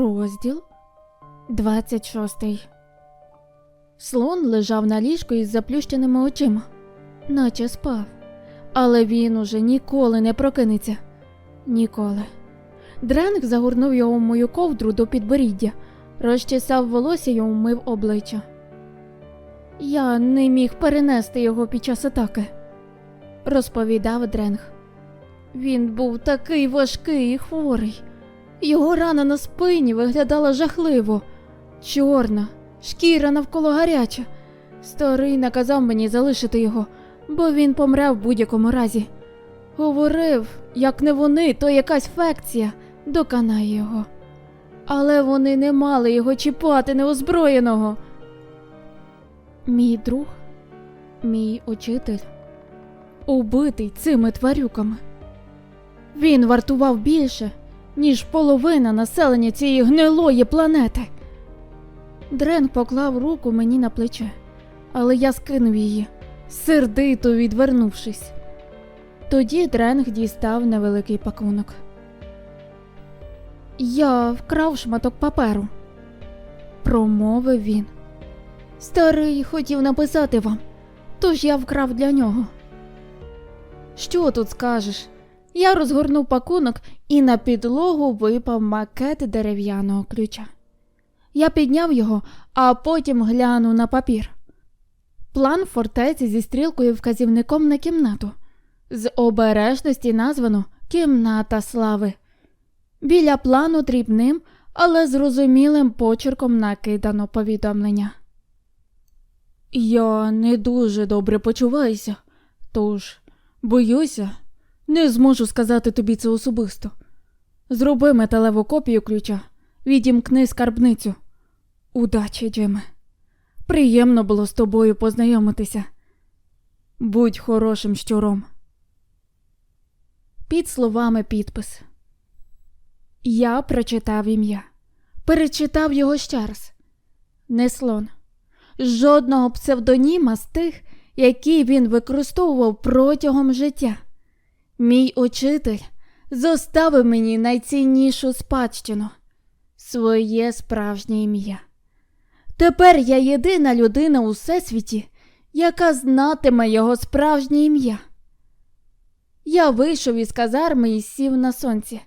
Розділ 26 Слон лежав на ліжку із заплющеними очима, наче спав. Але він уже ніколи не прокинеться. Ніколи. Дренк загорнув його в мою ковдру до підборіддя, розчесав волосся й умив обличчя. Я не міг перенести його під час атаки, розповідав Дренг. Він був такий важкий і хворий. Його рана на спині виглядала жахливо, чорна, шкіра навколо гаряча. Старий наказав мені залишити його, бо він помре в будь-якому разі. Говорив, як не вони, то якась фекція доконає його. Але вони не мали його чіпати неозброєного. Мій друг, мій учитель, убитий цими тварюками. Він вартував більше, ніж половина населення цієї гнилої планети. Дрен поклав руку мені на плече, але я скинув її, сердито відвернувшись. Тоді Дренг дістав невеликий пакунок. Я вкрав шматок паперу, промовив він. Старий хотів написати вам, тож я вкрав для нього. Що тут скажеш? Я розгорнув пакунок і на підлогу випав макет дерев'яного ключа. Я підняв його, а потім глянув на папір. План фортеці зі стрілкою вказівником на кімнату. З обережності названо Кімната слави. Біля плану дрібним, але зрозумілим почерком накидано повідомлення. Я не дуже добре почуваюся, тож боюся, не зможу сказати тобі це особисто. Зроби металеву копію ключа, відімкни скарбницю. Удачі, Джиме. Приємно було з тобою познайомитися. Будь хорошим щуром. Під словами підпис. Я прочитав ім'я, перечитав його ще раз. Не слон. Жодного псевдоніма з тих, які він використовував протягом життя. Мій учитель зоставив мені найціннішу спадщину своє справжнє ім'я. Тепер я єдина людина у всесвіті, яка знатиме його справжнє ім'я. Я вийшов із казарми і сів на сонці,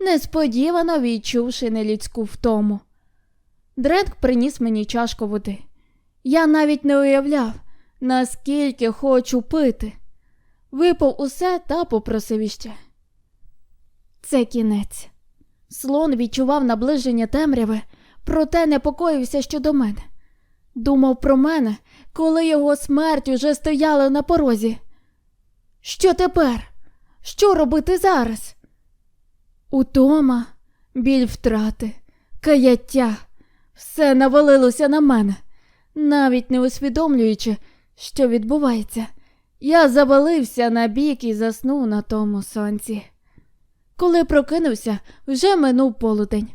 несподівано відчувши нелюдську втому. Дренк приніс мені чашку води. Я навіть не уявляв, наскільки хочу пити. Випав усе та попросив іще. Це кінець. Слон відчував наближення темряви, проте непокоївся щодо мене. Думав про мене, коли його смерть уже стояла на порозі. Що тепер? Що робити зараз? Утома, біль втрати, каяття, все навалилося на мене, навіть не усвідомлюючи, що відбувається. Я завалився на бік і заснув на тому сонці. Коли прокинувся, вже минув полудень.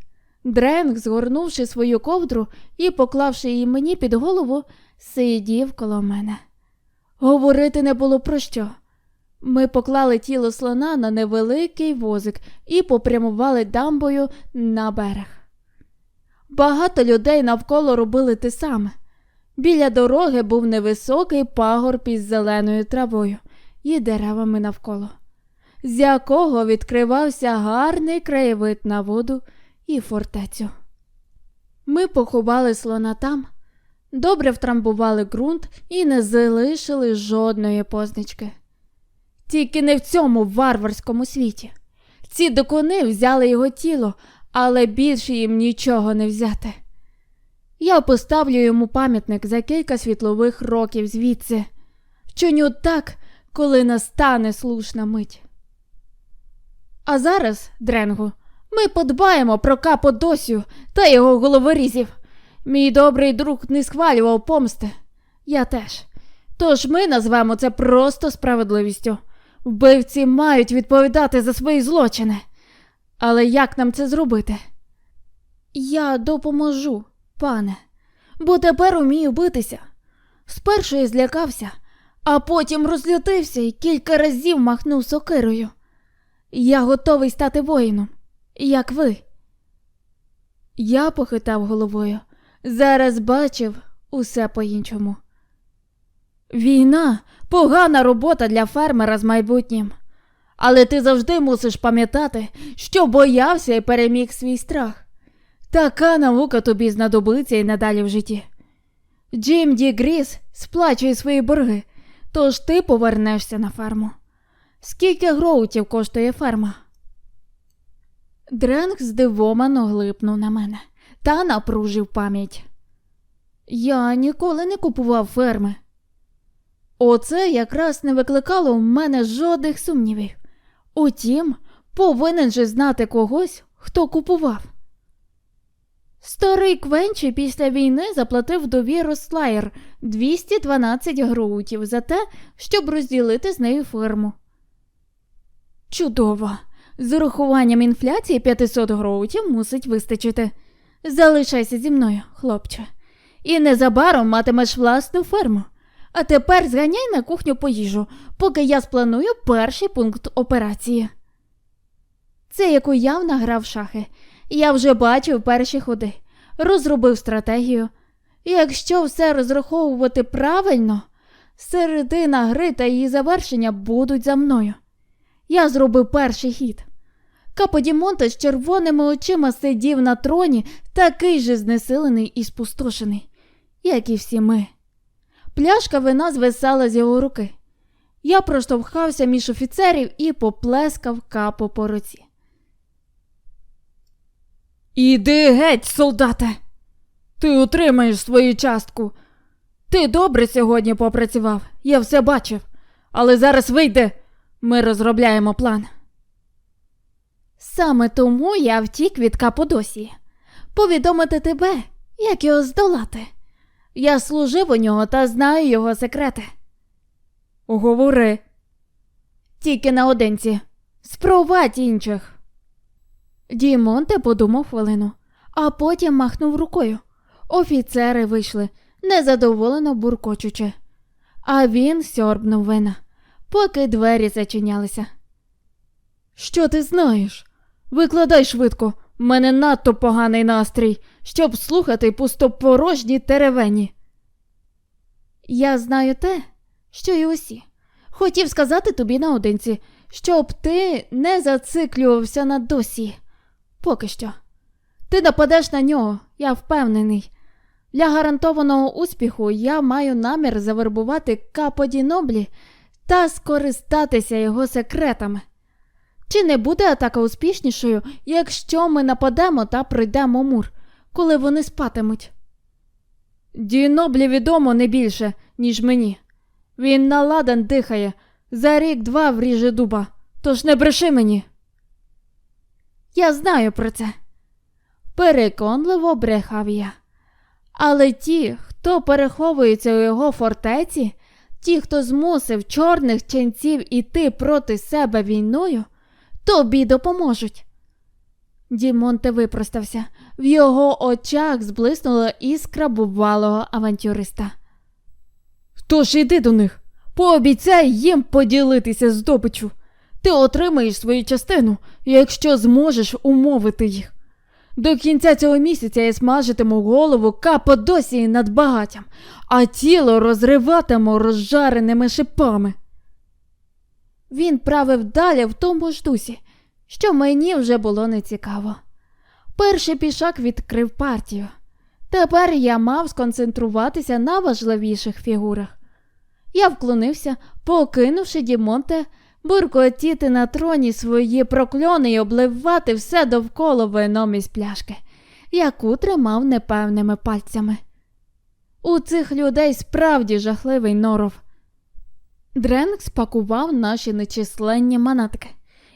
Дренг, згорнувши свою ковдру і поклавши її мені під голову, сидів коло мене. Говорити не було про що. Ми поклали тіло слона на невеликий возик і попрямували дамбою на берег. Багато людей навколо робили те саме. Біля дороги був невисокий пагорб із зеленою травою і деревами навколо, з якого відкривався гарний краєвид на воду і фортецю. Ми поховали слона там, добре втрамбували ґрунт і не залишили жодної позначки. Тільки не в цьому варварському світі. Ці докуни взяли його тіло, але більше їм нічого не взяти. Я поставлю йому пам'ятник за кілька світлових років звідси. Вчиню так, коли настане слушна мить. А зараз, Дренгу, ми подбаємо про Каподосю та його головорізів. Мій добрий друг не схвалював помсти. Я теж. Тож ми назвемо це просто справедливістю. Вбивці мають відповідати за свої злочини. Але як нам це зробити? Я допоможу, пане, бо тепер умію битися. Спершу я злякався, а потім розлютився і кілька разів махнув сокирою. Я готовий стати воїном, як ви. Я похитав головою. Зараз бачив усе по-іншому. Війна погана робота для фермера з майбутнім. Але ти завжди мусиш пам'ятати, що боявся і переміг свій страх. Така наука тобі знадобиться і надалі в житті. Джим Ді Гріс сплачує свої борги, тож ти повернешся на ферму. Скільки гроутів коштує ферма? Дренг здивовано глипнув на мене та напружив пам'ять. Я ніколи не купував ферми. Оце якраз не викликало в мене жодних сумнівів. Утім, повинен же знати когось, хто купував. Старий Квенчі після війни заплатив довіру Слаєр 212 грутів за те, щоб розділити з нею ферму. Чудово! З урахуванням інфляції 500 гроутів мусить вистачити. Залишайся зі мною, хлопче, і незабаром матимеш власну ферму. А тепер зганяй на кухню по їжу, поки я спланую перший пункт операції. Це як уявно грав шахи. Я вже бачив перші ходи, розробив стратегію. Якщо все розраховувати правильно, середина гри та її завершення будуть за мною. Я зробив перший хід. Каподімонте з червоними очима сидів на троні, такий же знесилений і спустошений, як і всі ми. Пляшка вина звисала з його руки. Я проштовхався між офіцерів і поплескав капо по руці. Іди геть, солдате. Ти отримаєш свою частку. Ти добре сьогодні попрацював, я все бачив. Але зараз вийде, ми розробляємо план. Саме тому я втік від Каподосії. Повідомити тебе, як його здолати. Я служив у нього та знаю його секрети. Говори. Тільки наодинці. Спровадь інших. Дімонте подумав хвилину, а потім махнув рукою. Офіцери вийшли, незадоволено буркочучи. А він сьорбнув вина, поки двері зачинялися. Що ти знаєш? Викладай швидко, в мене надто поганий настрій, щоб слухати пустопорожні теревені. Я знаю те, що й усі. Хотів сказати тобі наодинці, щоб ти не зациклювався на досі. Поки що. Ти нападеш на нього, я впевнений. Для гарантованого успіху я маю намір завербувати Каподі Ноблі та скористатися його секретами. Чи не буде атака успішнішою, якщо ми нападемо та пройдемо мур, коли вони спатимуть? Діноблі відомо не більше, ніж мені. Він наладан дихає, за рік два вріже дуба, тож не бреши мені. Я знаю про це. Переконливо брехав я. Але ті, хто переховується у його фортеці, ті, хто змусив чорних ченців іти проти себе війною, тобі допоможуть. Дімонте випростався, в його очах зблиснула іскра бувалого авантюриста. Тож іди до них, пообіцяй їм поділитися здобичу. Ти отримаєш свою частину, якщо зможеш умовити їх. До кінця цього місяця я смажитиму голову каподосії над багаттям, а тіло розриватиму розжареними шипами. Він правив далі в тому ж дусі, що мені вже було нецікаво. Перший пішак відкрив партію. Тепер я мав сконцентруватися на важливіших фігурах. Я вклонився, покинувши Дімонте, буркотіти на троні свої прокльони і обливати все довкола вином із пляшки, яку тримав непевними пальцями. У цих людей справді жахливий норов. Дренк спакував наші нечисленні манатки,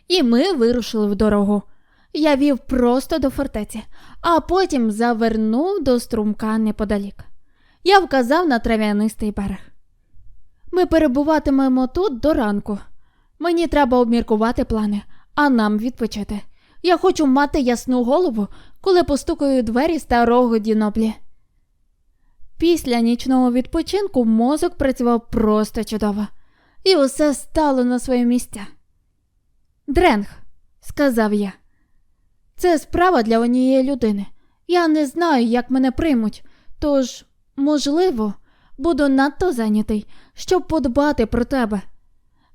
і ми вирушили в дорогу. Я вів просто до фортеці, а потім завернув до струмка неподалік. Я вказав на трав'янистий берег. Ми перебуватимемо тут до ранку. Мені треба обміркувати плани, а нам відпочити. Я хочу мати ясну голову, коли постукаю двері старого діноблі. Після нічного відпочинку мозок працював просто чудово, і усе стало на своє місця. Дренг, сказав я, це справа для однієї людини, Я не знаю, як мене приймуть, тож, можливо, буду надто зайнятий, щоб подбати про тебе.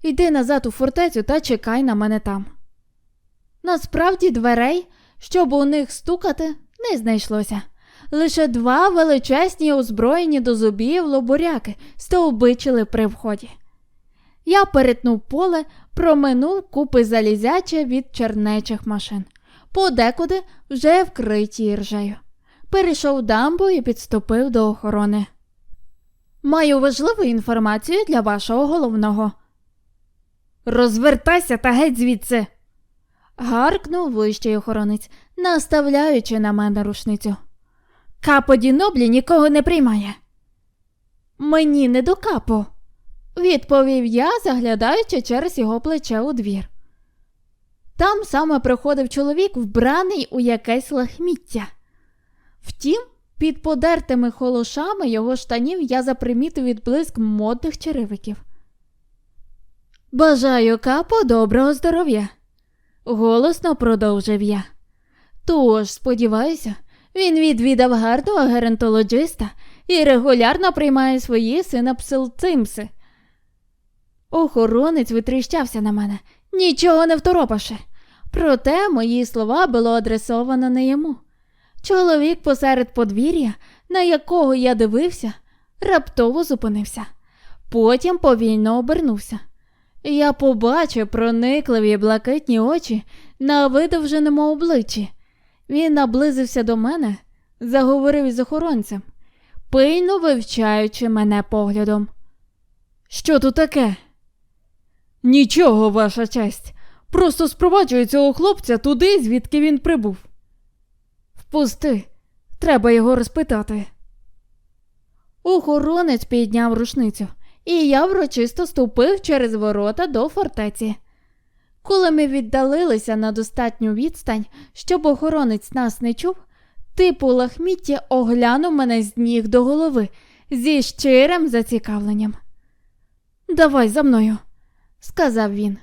Йди назад у фортецю та чекай на мене там. Насправді дверей, щоб у них стукати, не знайшлося. Лише два величезні озброєні до зубів лобуряки стовбичили при вході. Я перетнув поле, проминув купи залізяча від чернечих машин, подекуди вже вкриті іржею. Перейшов дамбу і підступив до охорони. Маю важливу інформацію для вашого головного. Розвертайся та геть звідси. гаркнув вищий охоронець, наставляючи на мене рушницю. Капо Діноблі нікого не приймає. Мені не до капо, відповів я, заглядаючи через його плече у двір. Там саме приходив чоловік, вбраний у якесь лахміття. Втім, під подертими холошами його штанів я запримітив відблиск модних черевиків. Бажаю капо доброго здоров'я, голосно продовжив я. Тож, сподіваюся, він відвідав гарного геронтологиста і регулярно приймає свої синапсилцимси. Охоронець витріщався на мене, нічого не второпаше. Проте мої слова було адресовано не йому. Чоловік посеред подвір'я, на якого я дивився, раптово зупинився. Потім повільно обернувся. Я побачив проникливі блакитні очі на видовженому обличчі. Він наблизився до мене, заговорив із охоронцем, пильно вивчаючи мене поглядом. Що тут таке? Нічого, ваша честь. Просто спроваджую цього хлопця туди, звідки він прибув. Впусти, треба його розпитати. Охоронець підняв рушницю, і я врочисто ступив через ворота до фортеці. Коли ми віддалилися на достатню відстань, щоб охоронець нас не чув, типу лахміття оглянув мене з ніг до голови зі щирим зацікавленням. Давай за мною, сказав він.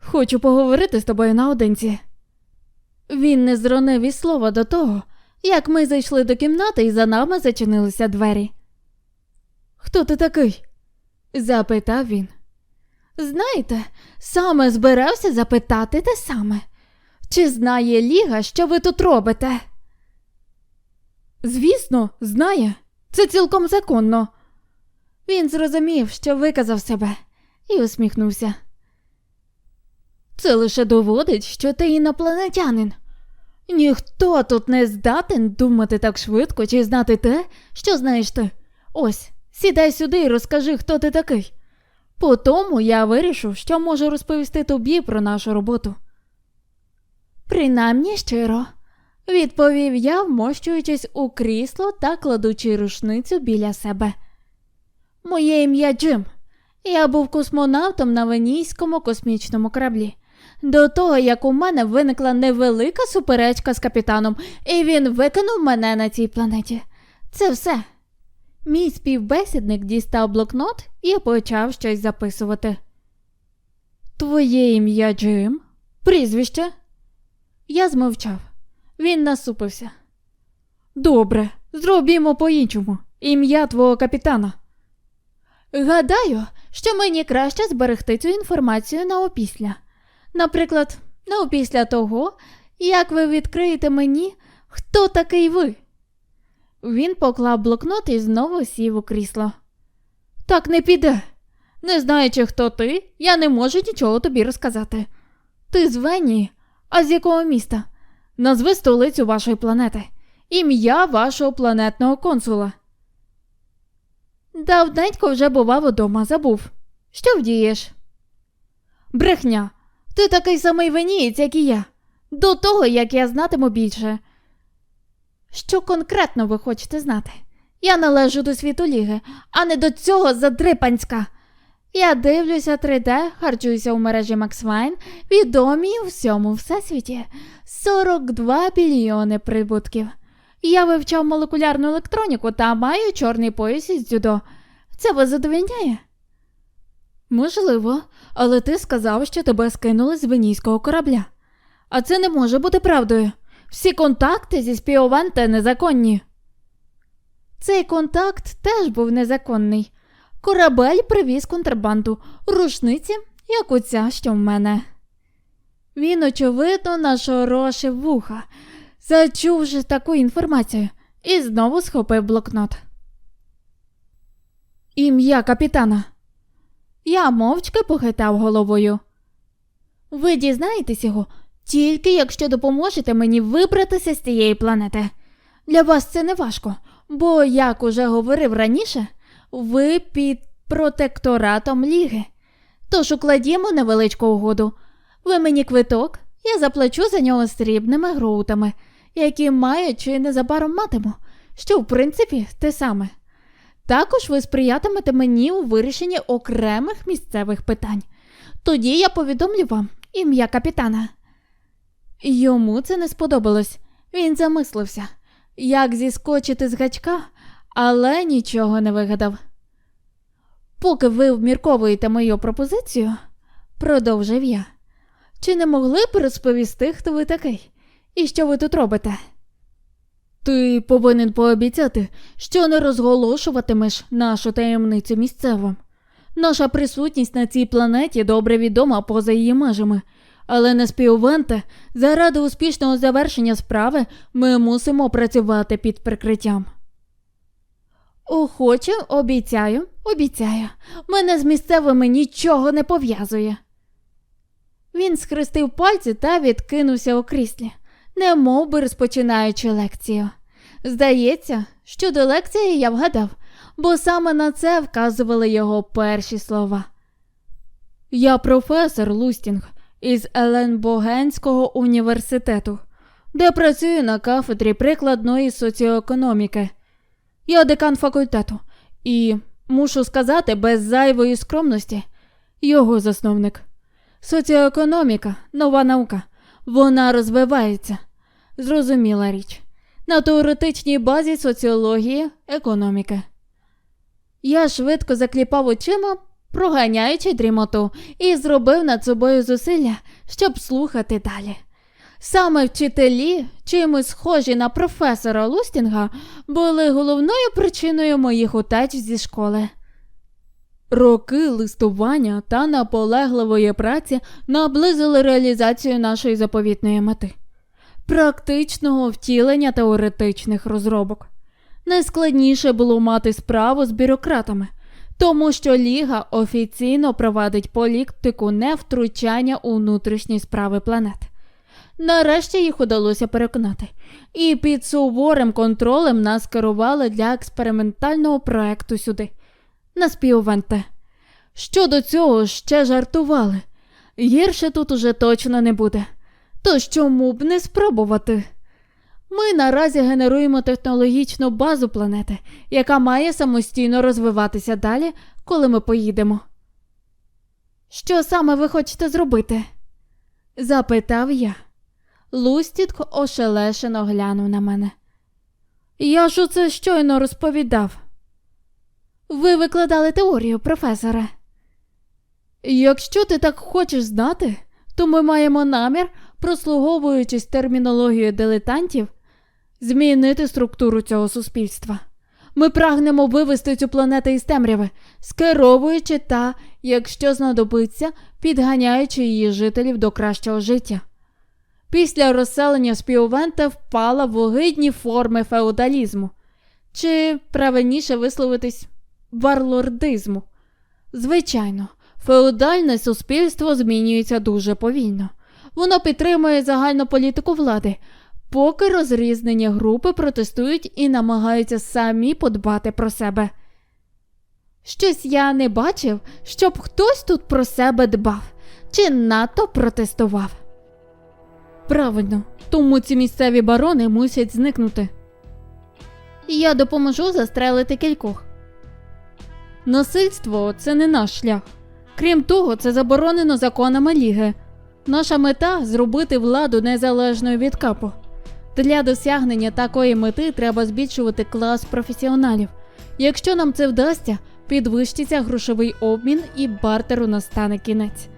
Хочу поговорити з тобою наодинці. Він не зронив і слова до того, як ми зайшли до кімнати і за нами зачинилися двері. Хто ти такий? Запитав він. Знаєте, саме збирався запитати те саме. Чи знає Ліга, що ви тут робите? Звісно, знає. Це цілком законно. Він зрозумів, що виказав себе, і усміхнувся. Це лише доводить, що ти інопланетянин. Ніхто тут не здатен думати так швидко чи знати те, що знаєш ти. Ось, сідай сюди і розкажи, хто ти такий. По тому я вирішив, що можу розповісти тобі про нашу роботу. Принаймні щиро, відповів я, вмощуючись у крісло та кладучи рушницю біля себе. Моє ім'я Джим. Я був космонавтом на Венійському космічному кораблі. До того, як у мене виникла невелика суперечка з капітаном, і він викинув мене на цій планеті. Це все. Мій співбесідник дістав блокнот і почав щось записувати. Твоє ім'я Джим? Прізвище? Я змовчав. Він насупився. Добре, зробімо по-іншому. Ім'я твого капітана. Гадаю, що мені краще зберегти цю інформацію на опісля. Наприклад, на опісля того, як ви відкриєте мені, хто такий ви. Він поклав блокнот і знову сів у крісло. Так не піде. Не знаючи, хто ти, я не можу нічого тобі розказати. Ти з Венії, а з якого міста? Назви столицю вашої планети, ім'я вашого планетного консула. Давненько вже бував удома, забув. Що вдієш? Брехня. Ти такий самий венієць, як і я. До того, як я знатиму більше. Що конкретно ви хочете знати? Я належу до світу ліги, а не до цього задрипанська. Я дивлюся 3D, харчуюся у мережі Максвайн, відомі у всьому всесвіті 42 мільйони прибутків. Я вивчав молекулярну електроніку та маю чорний пояс із дзюдо. Це вас задовільняє? Можливо, але ти сказав, що тебе скинули з венійського корабля. А це не може бути правдою. Всі контакти зі співаванта незаконні. Цей контакт теж був незаконний. Корабель привіз контрабанду, рушниці, як оця, що в мене. Він, очевидно, нашорошив вуха, зачувши таку інформацію, і знову схопив блокнот. Ім'я капітана. Я мовчки похитав головою. Ви дізнаєтесь його тільки якщо допоможете мені вибратися з цієї планети. Для вас це не важко, бо, як уже говорив раніше, ви під протекторатом ліги. Тож укладімо невеличку угоду. Ви мені квиток, я заплачу за нього срібними гроутами, які маю чи незабаром матиму, що в принципі те саме. Також ви сприятимете мені у вирішенні окремих місцевих питань. Тоді я повідомлю вам ім'я капітана. Йому це не сподобалось. Він замислився, як зіскочити з гачка, але нічого не вигадав. Поки ви обмірковуєте мою пропозицію, продовжив я. Чи не могли б розповісти, хто ви такий і що ви тут робите? Ти повинен пообіцяти, що не розголошуватимеш нашу таємницю місцевим. Наша присутність на цій планеті добре відома поза її межами, але на співвенте, заради успішного завершення справи ми мусимо працювати під прикриттям. Охоче, обіцяю, обіцяю, мене з місцевими нічого не пов'язує. Він схрестив пальці та відкинувся у кріслі, не мов би розпочинаючи лекцію. Здається, що до лекції я вгадав, бо саме на це вказували його перші слова. Я професор Лустінг із Еленбогенського університету, де працюю на кафедрі прикладної соціоекономіки. Я декан факультету і, мушу сказати, без зайвої скромності, його засновник. Соціоекономіка, нова наука, вона розвивається. Зрозуміла річ. На теоретичній базі соціології, економіки. Я швидко закліпав очима, проганяючи дрімоту, і зробив над собою зусилля, щоб слухати далі. Саме вчителі, чимось схожі на професора Лустінга, були головною причиною моїх утеч зі школи. Роки листування та наполегливої праці наблизили реалізацію нашої заповітної мети практичного втілення теоретичних розробок. Найскладніше було мати справу з бюрократами, тому що Ліга офіційно провадить політику невтручання у внутрішні справи планет. Нарешті їх удалося переконати, і під суворим контролем нас керували для експериментального проекту сюди, на співвенте. Щодо цього ще жартували. Гірше тут уже точно не буде. Тож чому б не спробувати? Ми наразі генеруємо технологічну базу планети, яка має самостійно розвиватися далі, коли ми поїдемо. Що саме ви хочете зробити? запитав я. Лустітко ошелешено глянув на мене. Я ж оце щойно розповідав. Ви викладали теорію, професоре. Якщо ти так хочеш знати, то ми маємо намір, прослуговуючись термінологією дилетантів, змінити структуру цього суспільства. Ми прагнемо вивести цю планету із темряви, скеровуючи та, якщо знадобиться, підганяючи її жителів до кращого життя. Після розселення співвента впала в огидні форми феодалізму, чи правильніше висловитись варлордизму. Звичайно, феодальне суспільство змінюється дуже повільно. Воно підтримує загальну політику влади, поки розрізнені групи протестують і намагаються самі подбати про себе. Щось я не бачив, щоб хтось тут про себе дбав чи надто протестував. Правильно, тому ці місцеві барони мусять зникнути. Я допоможу застрелити кількох. Насильство це не наш шлях. Крім того, це заборонено законами ліги. Наша мета зробити владу незалежною від капу. Для досягнення такої мети треба збільшувати клас професіоналів. Якщо нам це вдасться, підвищиться грошовий обмін і бартеру настане кінець.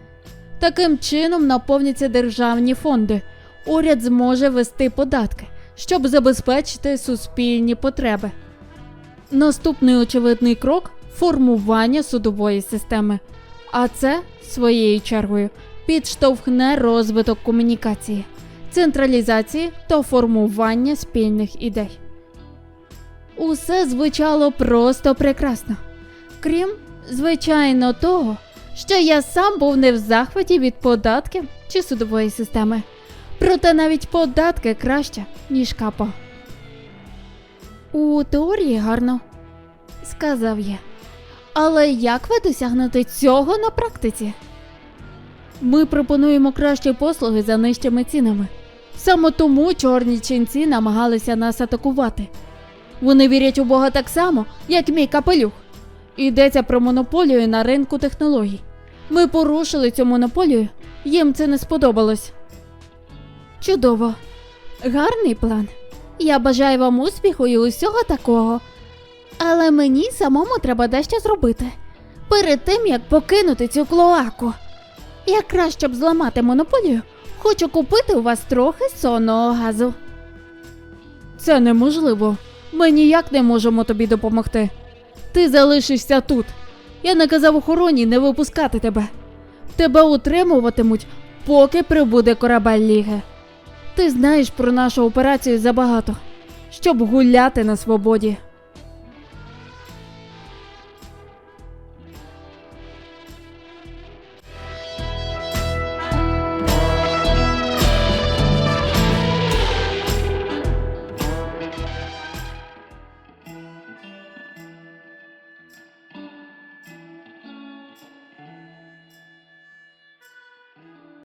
Таким чином наповняться державні фонди. уряд зможе вести податки, щоб забезпечити суспільні потреби. Наступний очевидний крок формування судової системи. А це, своєю чергою, підштовхне розвиток комунікації, централізації та формування спільних ідей. Усе звучало просто прекрасно. Крім, звичайно, того, що я сам був не в захваті від податків чи судової системи. Проте навіть податки краще, ніж капо. У теорії гарно, сказав я. Але як ви досягнете цього на практиці? Ми пропонуємо кращі послуги за нижчими цінами. Саме тому чорні ченці намагалися нас атакувати. Вони вірять у Бога так само, як мій капелюх. Йдеться про монополію на ринку технологій. Ми порушили цю монополію, їм це не сподобалось. Чудово. Гарний план. Я бажаю вам успіху і усього такого. Але мені самому треба дещо зробити. Перед тим як покинути цю клоаку. Якраз щоб зламати монополію, хочу купити у вас трохи сонного газу. Це неможливо. Ми ніяк не можемо тобі допомогти. Ти залишишся тут. Я наказав охороні не випускати тебе. Тебе утримуватимуть, поки прибуде корабель Ліги. Ти знаєш про нашу операцію забагато, щоб гуляти на свободі.